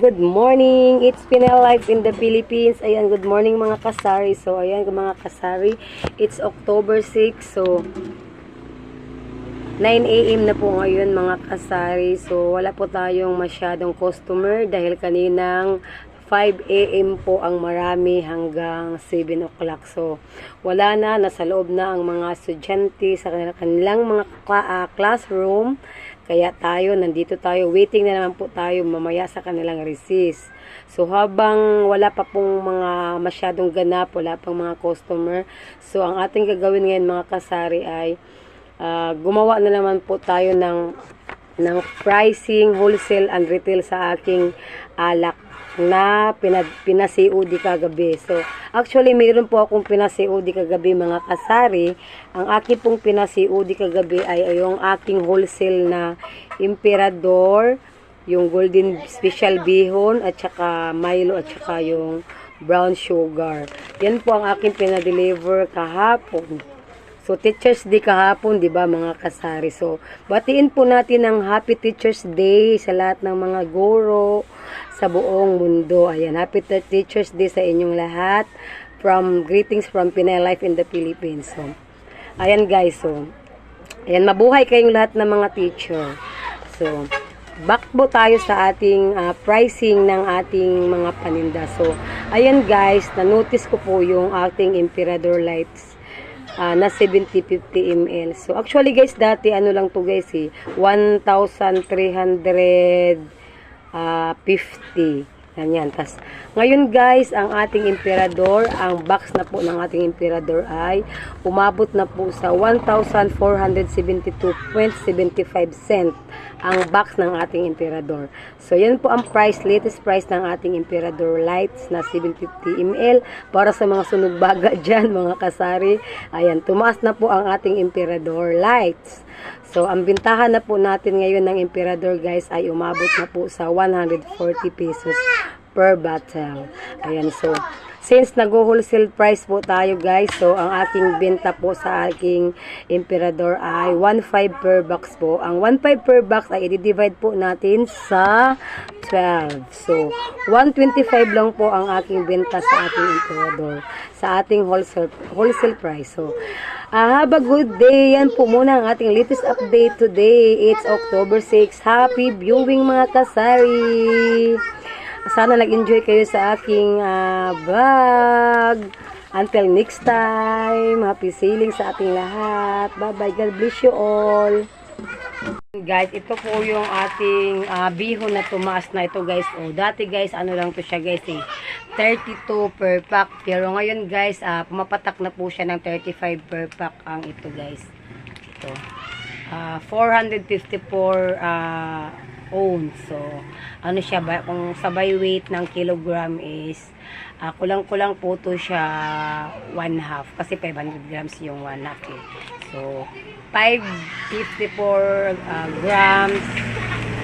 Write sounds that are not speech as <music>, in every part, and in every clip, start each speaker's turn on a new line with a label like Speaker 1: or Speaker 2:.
Speaker 1: good morning. It's Pinel Life in the Philippines. Ayan, good morning mga kasari. So, ayan mga kasari. It's October 6. So, 9 a.m. na po ngayon mga kasari. So, wala po tayong masyadong customer dahil kaninang 5 a.m. po ang marami hanggang 7 o'clock. So, wala na, nasa loob na ang mga estudyante sa kanilang, mga ah, classroom. Kaya tayo, nandito tayo, waiting na naman po tayo mamaya sa kanilang recess. So, habang wala pa pong mga masyadong ganap, wala pang mga customer. So, ang ating gagawin ngayon mga kasari ay ah, gumawa na naman po tayo ng ng pricing, wholesale and retail sa aking alak na pinag, pinasi-COD kagabi. So, actually, mayroon po akong pinasi-COD kagabi mga kasari. Ang aking pong pinasi-COD kagabi ay yung aking wholesale na Emperador, yung Golden Special Bihon, at saka Milo, at saka yung brown sugar. Yan po ang aking pinadeliver kahapon. So, Teacher's Day kahapon, di ba, mga kasari? So, batiin po natin ang Happy Teacher's Day sa lahat ng mga guro sa buong mundo. Ayan, Happy Te- Teacher's Day sa inyong lahat. From greetings from Pinay Life in the Philippines. So, ayan guys, so, ayan, mabuhay kayong lahat ng mga teacher. So, back po tayo sa ating ah, pricing ng ating mga paninda. So, ayan guys, na-notice ko po yung ating Emperador Lights ah, na 70-50 ml. So, actually guys, dati ano lang to guys eh, 1,350. Ganyan. Tas, ngayon guys, ang ating emperador, ang box na po ng ating emperador ay umabot na po sa 1,472.75 cent ang box ng ating emperador. So, yan po ang price, latest price ng ating emperador lights na 750 ml para sa mga sunog baga <laughs> dyan, mga kasari. Ayan, tumaas na po ang ating emperador lights. So, ang bintahan na po natin ngayon ng Emperador guys ay umabot na po sa 140 pesos per bottle. Ayan, so, since nag-wholesale price po tayo guys, so, ang aking benta po sa aking Emperador ay 1.5 per box po. Ang 1.5 per box ay i-divide po natin sa 12. So, 125 lang po ang aking benta sa ating Emperador sa ating wholesale wholesale price. So, ah, have a good day. Yan po muna ang ating latest update today. It's October 6. Happy viewing mga kasari. Sana nag-enjoy kayo sa aking ah, vlog. Until next time, happy sailing sa ating lahat. Bye-bye. God bless you all. Guys, ito po yung ating ah, bihon na tumaas na ito guys. O, dati guys, ano lang to siya guys eh. 32 per pack. Pero ngayon guys, ah, pumapatak na po siya ng 35 per pack ang ito guys. Ito. Ah, 454 ah, ounce. So, ano siya ba? Kung sabay weight ng kilogram is ah, kulang-kulang po to siya 1 half. Kasi 500 grams yung 1 half eh. So, 554 ah, grams.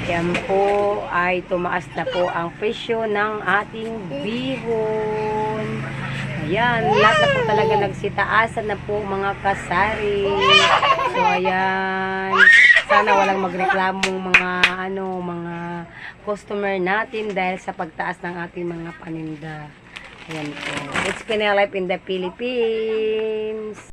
Speaker 1: Yan po ay tumaas na po ang presyo ng ating bihon. Ayan, lahat na po talaga nagsitaasan na po mga kasari. So, ayan. Sana walang magreklamong mga ano, mga customer natin dahil sa pagtaas ng ating mga paninda. Ayan po. It's Pinay Life in the Philippines.